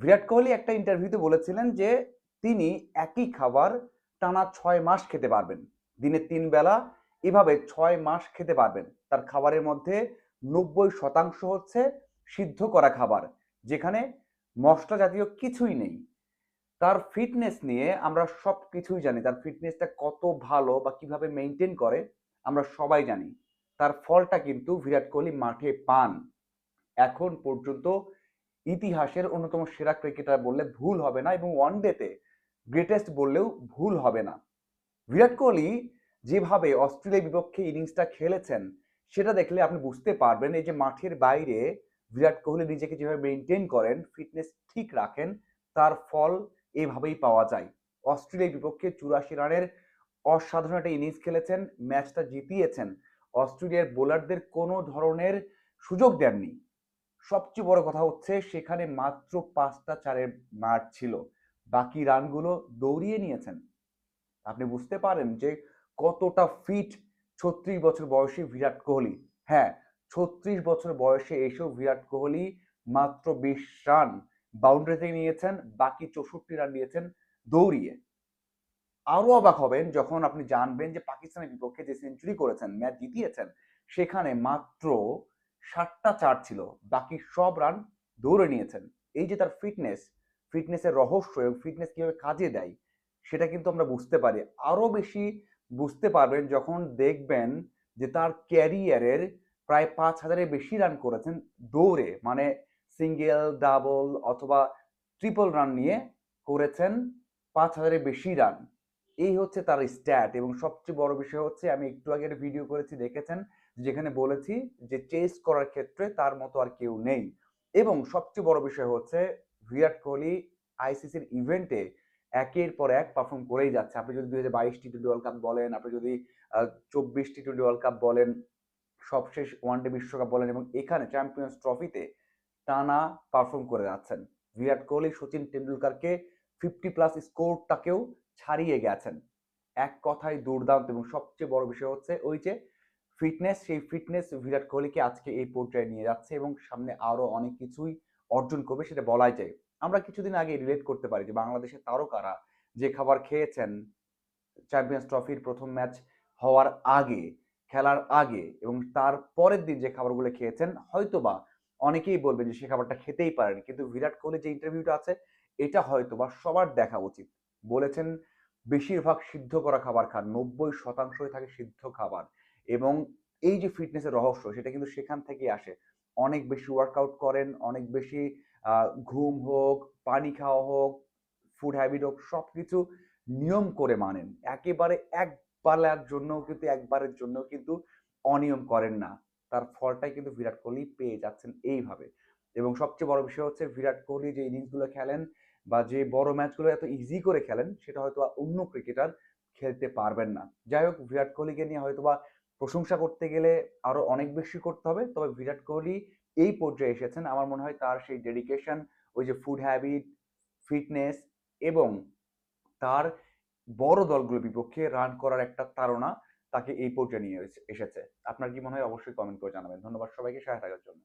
বিরাট কোহলি একটা ইন্টারভিউতে বলেছিলেন যে তিনি একই খাবার টানা ছয় মাস খেতে পারবেন। দিনে তিন বেলা এভাবে ছয় মাস খেতে পারবেন। তার খাবারের মধ্যে নব্বই শতাংশ হচ্ছে সিদ্ধ করা খাবার, যেখানে মশলা জাতীয় কিছুই নেই। তার ফিটনেস নিয়ে আমরা সব কিছুই জানি। তার ফিটনেসটা কত ভালো বা কীভাবে মেনটেন করে, আমরা সবাই জানি। তার ফলটা কিন্তু বিরাট কোহলি মাঠে পান। এখন পর্যন্ত ইতিহাসের অন্যতম সেরা ক্রিকেটার বললে ভুল হবে না এবং ওয়ান ওয়ানডেতে গ্রেটেস্ট বললেও ভুল হবে না। বিরাট কোহলি যেভাবে অস্ট্রেলিয়ার বিপক্ষে ইনিংসটা খেলেছেন, সেটা দেখলে আপনি বুঝতে পারবেন এই যে মাঠের বাইরে বিরাট কোহলি নিজেকে যেভাবে মেনটেন করেন ফিটনেস ঠিক রাখেন, তার ফল এভাবেই পাওয়া যায়। অস্ট্রেলিয়ার বিপক্ষে চুরাশি রানের অসাধারণ একটা ইনিংস খেলেছেন ম্যাচটা জিতিয়েছেন। অস্ট্রেলিয়ার বোলারদের কোনো ধরনের সুযোগ দেননি। সবচেয়ে বড় কথা হচ্ছে সেখানে মাত্র পাঁচটা চারের মাঠ ছিল। বাকি রানগুলো দৌড়িয়ে নিয়েছেন। আপনি বুঝতে পারেন যে কতটা ফিট ছত্রিশ বছর বয়সী বিরাট কোহলি। হ্যাঁ ছত্রিশ বছর বয়সে এসেও বিরাট কোহলি মাত্র বিশ রান বাউন্ডারিতে নিয়েছেন, বাকি চৌষট্টি রান নিয়েছেন দৌড়িয়ে। আরও অবাক হবেন যখন আপনি জানবেন যে পাকিস্তানের বিপক্ষে যে সেঞ্চুরি করেছেন ম্যাচ জিতিয়েছেন, সেখানে মাত্র ষাটটা চার ছিল, বাকি সব রান দৌড়ে নিয়েছেন। এই যে তার ফিটনেস ফিটনেসের রহস্য এবং ফিটনেস কীভাবে কাজে দেয়, সেটা কিন্তু আমরা বুঝতে পারি। আরও বেশি বুঝতে পারবেন যখন দেখবেন যে তার ক্যারিয়ারের প্রায় পাঁচ হাজারের বেশি রান করেছেন দৌড়ে মানে সিঙ্গেল ডাবল অথবা ট্রিপল রান নিয়ে করেছেন পাঁচ হাজারের বেশি রান এই হচ্ছে তার স্ট্যাট এবং সবচেয়ে বড় বিষয় হচ্ছে, আমি একটু আগের ভিডিও করেছি, দেখেছেন? যেখানে বলেছি যে চেস করার ক্ষেত্রে তার মতো আর কেউ নেই। এবং সবচেয়ে বড় বিষয় হচ্ছে, বিরাট কোহলি আইসিসির ইভেন্টে একের পর এক পারফর্ম করেই যাচ্ছে। আপনি যদি দুই হাজার বাইশ টি টোয়েন্টি ওয়ার্ল্ড কাপ বলেন, আপনি যদি চব্বিশ টি টোয়েন্টি ওয়ার্ল্ড কাপ বলেন, সবশেষ ওয়ানডে বিশ্বকাপ বলেন এবং এখানে চ্যাম্পিয়ন্স ট্রফিতে টানা পারফর্ম করে যাচ্ছেন। বিরাট কোহলি, সচিন টেন্ডুলকারকে ফিফটি প্লাস স্কোরটাকেও ছাড়িয়ে গেছেন। এক কথায় দুর্দান্ত এবং সবচেয়ে বড় বিষয় হচ্ছে ওই যে ফিটনেস সেই ফিটনেস বিরাট কোহলিকে আজকে এই পর্যায়ে নিয়ে যাচ্ছে এবং সামনে আরও অনেক কিছুই অর্জন করবে সেটা বলাই যায়। আমরা কিছুদিন আগে রিলেট করতে পারি যে বাংলাদেশের তারকারা যে খাবার খেয়েছেন চ্যাম্পিয়ন্স ট্রফির প্রথম ম্যাচ হওয়ার আগে, খেলার আগে এবং তার পরের দিন যে খাবারগুলো খেয়েছেন, হয়তোবা অনেকেই বলবেন যে সে খাবারটা খেতেই পারেন। কিন্তু বিরাট কোহলি যে ইন্টারভিউটা আছে, এটা হয়তোবা সবার দেখা উচিত। বলেছেন, বেশিরভাগ সিদ্ধ করা খাবার খান, নব্বই শতাংশই থাকে সিদ্ধ খাবার এবং এই যে ফিটনেসের রহস্য, সেটা কিন্তু সেখান থেকেই আসে। অনেক বেশি ওয়ার্কআউট করেন, অনেক বেশি ঘুম হোক, পানি খাওয়া হোক ফুড হ্যাবিট হোক সব কিছু নিয়ম করে মানেন। একেবারে একবারের জন্য কিন্তু, একবারের জন্য কিন্তু অনিয়ম করেন না। তার ফলটাই কিন্তু বিরাট কোহলি পেয়ে যাচ্ছেন এইভাবে। এবং সবচেয়ে বড় বিষয় হচ্ছে বিরাট কোহলি যে ইনিংসগুলো খেলেন বা যে বড় ম্যাচগুলো এত ইজি করে খেলেন, সেটা হয়তো অন্য ক্রিকেটার খেলতে পারবেন না। যাই হোক, বিরাট কোহলিকে নিয়ে হয়তোবা প্রশংসা করতে গেলে আরও অনেক বেশি করতে হবে। তবে বিরাট কোহলি এই পর্যায়ে এসেছেন। আমার মনে হয় তার সেই ডেডিকেশন ওই যে ফুড হ্যাবিট ফিটনেস এবং তার বড় দলগুলোর বিপক্ষে রান করার একটা তাড়না তাকে এই পর্যায়ে নিয়ে এসেছে। আপনার কি মনে হয়? অবশ্যই কমেন্ট করে জানাবেন। ধন্যবাদ সবাইকে। সহায়তার জন্য।